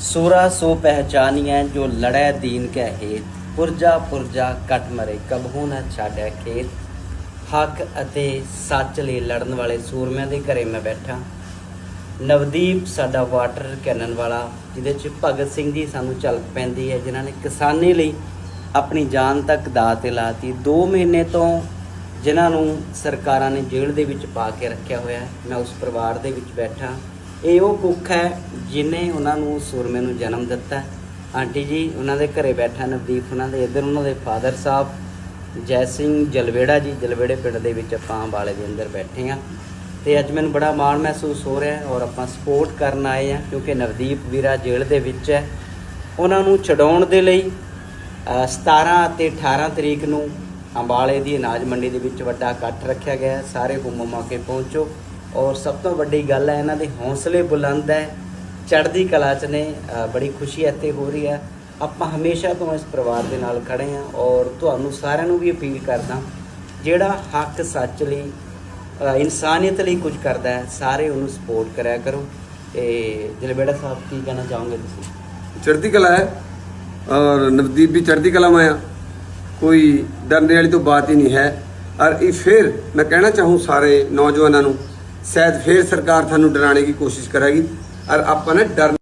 सूरा सो पहचानिए जो लड़े दीन के हेत ਪੁਰਜਾ ਪੁਰਜਾ ਕੱਟ ਮਰੇ ਕਬਹੂ ਨਾ ਛਾੜਿਆ ਖੇਤ ਹੱਕ ਅਤੇ ਸੱਚ ਲਈ ਲੜਨ ਵਾਲੇ ਸੂਰਮਿਆਂ ਦੇ ਘਰੇ ਮੈਂ ਬੈਠਾ ਨਵਦੀਪ ਸਾਡਾ ਵਾਟਰ ਕੈਨਨ ਵਾਲਾ ਜਿਹਦੇ ਚ ਭਗਤ ਸਿੰਘ ਜੀ ਸਾਨੂੰ ਝਲਕ ਪੈਂਦੀ ਹੈ ਜਿਨ੍ਹਾਂ ਨੇ ਕਿਸਾਨੀ ਲਈ ਆਪਣੀ ਜਾਨ ਤੱਕ ਦਾਅ ਤੇ ਲਾਤੀ 2 ਮਹੀਨੇ ਤੋਂ ਜਿਨ੍ਹਾਂ ਨੂੰ ਸਰਕਾਰਾਂ ਨੇ ਜੇਲ੍ਹ ਦੇ ਵਿੱਚ ਪਾ ਕੇ ਰੱਖਿਆ ਹੋਇਆ ਹੈ ਮੈਂ ਉਸ ਪਰਿਵਾਰ ਦੇ ਵਿੱਚ ਬੈਠਾ ਇਹ ਉਹ ਕੁੱਖ ਹੈ ਜਿਨੇ ਉਹਨਾਂ ਨੂੰ ਸੂਰਮੇ ਨੂੰ ਜਨਮ ਦਿੱਤਾ ਆਂਟੀ ਜੀ ਉਹਨਾਂ ਦੇ ਘਰੇ ਬੈਠਾ ਨਵਦੀਪ ਉਹਨਾਂ ਦੇ ਇੱਧਰ ਉਹਨਾਂ ਦੇ ਫਾਦਰ ਸਾਹਿਬ ਜੈ ਸਿੰਘ ਜਲਵੇੜਾ ਜੀ ਜਲਵੇੜੇ ਪਿੰਡ ਦੇ ਵਿੱਚ ਆਪਾਂ ਅੰਬਾਲੇ ਦੇ ਅੰਦਰ ਬੈਠੇ ਆ ਤੇ ਅੱਜ ਮੈਨੂੰ ਬੜਾ ਮਾਣ ਮਹਿਸੂਸ ਹੋ ਰਿਹਾ ਔਰ ਆਪਾਂ ਸਪੋਰਟ ਕਰਨ ਆਏ ਆ ਕਿਉਂਕਿ ਨਵਦੀਪ ਵੀਰਾ ਜੇਲ੍ਹ ਦੇ ਵਿੱਚ ਹੈ। ਉਹਨਾਂ ਨੂੰ ਛਡਾਉਣ ਦੇ ਲਈ ਅ, 17 ਅਤੇ 18 ਤਰੀਕ ਨੂੰ ਅੰਬਾਲੇ ਦੀ ਅਨਾਜ ਮੰਡੀ ਦੇ ਵਿੱਚ ਵੱਡਾ ਇਕੱਠ ਰੱਖਿਆ ਗਿਆ ਸਾਰੇ ਹੁਮ ਮੌਕੇ ਪਹੁੰਚੋ। ਔਰ ਸਭ ਤੋਂ ਵੱਡੀ ਗੱਲ ਹੈ, ਇਹਨਾਂ ਦੇ ਹੌਸਲੇ ਬੁਲੰਦ ਹੈ। ਚੜ੍ਹਦੀ ਕਲਾ ਚ ਨੇ ਬੜੀ ਖੁਸ਼ੀ ਇੱਥੇ ਹੋ ਰਹੀ ਹੈ। ਆਪਾਂ ਹਮੇਸ਼ਾ ਤੋਂ ਇਸ ਪਰਿਵਾਰ ਦੇ ਨਾਲ ਖੜੇ ਹਾਂ ਔਰ ਤੁਹਾਨੂੰ ਸਾਰਿਆਂ ਨੂੰ ਵੀ ਅਪੀਲ ਕਰਦਾ ਜਿਹੜਾ ਹੱਕ ਸੱਚ ਲਈ ਇਨਸਾਨੀਅਤ ਲਈ ਕੁਝ ਕਰਦਾ ਹੈ, ਸਾਰੇ ਉਹਨੂੰ ਸਪੋਰਟ ਕਰਿਆ ਕਰੋ। ਤੇ ਜਲਬੇੜਾ ਸਾਹਿਬ, ਕੀ ਕਹਿਣਾ ਚਾਹੋਗੇ ਤੁਸੀਂ? ਚੜ੍ਹਦੀ ਕਲਾ ਹੈ ਔਰ ਨਵਦੀਪ ਵੀ ਚੜ੍ਹਦੀ ਕਲਾ ਮੈਂ ਕੋਈ ਡਰਨੇ ਵਾਲੀ ਤੋਂ ਬਾਤ ਹੀ ਨਹੀਂ ਹੈ। ਔਰ ਇਹ ਫਿਰ ਮੈਂ ਕਹਿਣਾ ਚਾਹੂੰ ਸਾਰੇ ਨੌਜਵਾਨਾਂ ਨੂੰ ਸ਼ਾਇਦ ਫਿਰ ਸਰਕਾਰ ਤੁਹਾਨੂੰ ਡਰਾਣੇ ਦੀ ਕੋਸ਼ਿਸ਼ ਕਰੇਗੀ ਔਰ ਆਪਾਂ ਨੇ ਡਰ